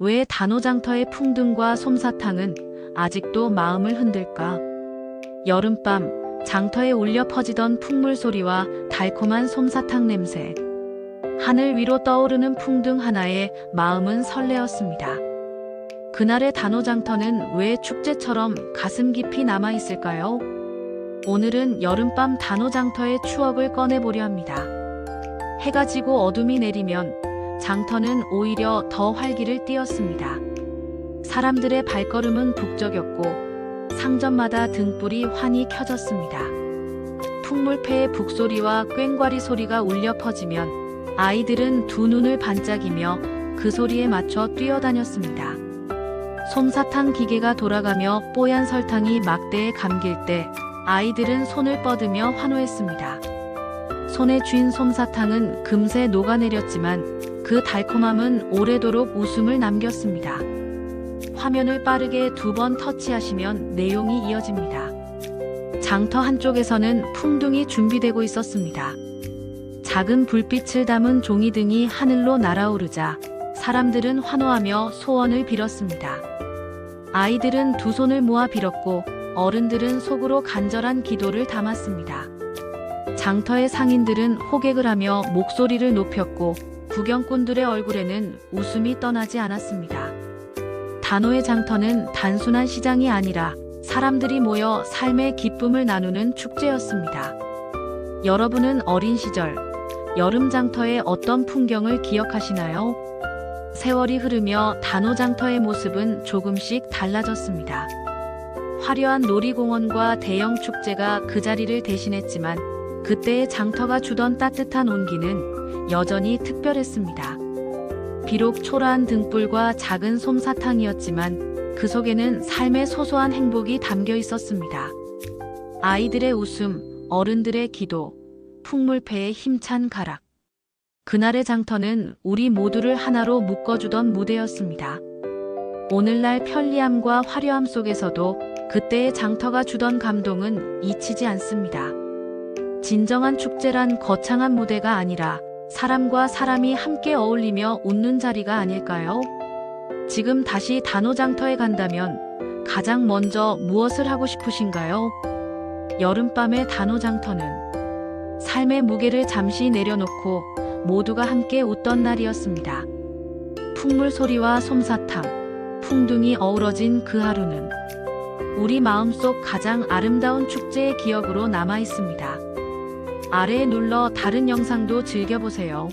왜 단오장터의 풍등과 솜사탕은 아직도 마음을 흔들까? 여름밤 장터에 울려 퍼지던 풍물 소리와 달콤한 솜사탕 냄새. 하늘 위로 떠오르는 풍등 하나에 마음은 설레었습니다. 그날의 단오장터는 왜 축제처럼 가슴 깊이 남아 있을까요? 오늘은 여름밤 단오장터의 추억을 꺼내보려 합니다. 해가 지고 어둠이 내리면 장터는 오히려 더 활기를 띠었습니다. 사람들의 발걸음은 북적였고 상점마다 등불이 환히 켜졌습니다. 풍물패의 북소리와 꽹과리 소리가 울려 퍼지면 아이들은 두 눈을 반짝이며 그 소리에 맞춰 뛰어다녔습니다. 솜사탕 기계가 돌아가며 뽀얀 설탕이 막대에 감길 때 아이들은 손을 뻗으며 환호했습니다. 손에 쥔 솜사탕은 금세 녹아내렸지만 그 달콤함은 오래도록 웃음을 남겼습니다. 화면을 빠르게 두 번 터치하시면 내용이 이어집니다. 장터 한쪽에서는 풍등이 준비되고 있었습니다. 작은 불빛을 담은 종이등이 하늘로 날아오르자 사람들은 환호하며 소원을 빌었습니다. 아이들은 두 손을 모아 빌었고 어른들은 속으로 간절한 기도를 담았습니다. 장터의 상인들은 호객을 하며 목소리를 높였고 구경꾼들의 얼굴에는 웃음이 떠나지 않았습니다. 단오의 장터는 단순한 시장이 아니라 사람들이 모여 삶의 기쁨을 나누는 축제였습니다. 여러분은 어린 시절 여름 장터의 어떤 풍경을 기억하시나요? 세월이 흐르며 단오 장터의 모습은 조금씩 달라졌습니다. 화려한 놀이공원과 대형 축제가 그 자리를 대신했지만 그때의 장터가 주던 따뜻한 온기는 여전히 특별했습니다. 비록 초라한 등불과 작은 솜사탕이었지만 그 속에는 삶의 소소한 행복이 담겨 있었습니다. 아이들의 웃음, 어른들의 기도, 풍물패의 힘찬 가락. 그날의 장터는 우리 모두를 하나로 묶어주던 무대였습니다. 오늘날 편리함과 화려함 속에서도 그때의 장터가 주던 감동은 잊히지 않습니다. 진정한 축제란 거창한 무대가 아니라 사람과 사람이 함께 어울리며 웃는 자리가 아닐까요? 지금 다시 단오장터에 간다면 가장 먼저 무엇을 하고 싶으신가요? 여름밤의 단오장터는 삶의 무게를 잠시 내려놓고 모두가 함께 웃던 날이었습니다. 풍물 소리와 솜사탕, 풍등이 어우러진 그 하루는 우리 마음속 가장 아름다운 축제의 기억으로 남아 있습니다. 아래에 눌러 다른 영상도 즐겨보세요.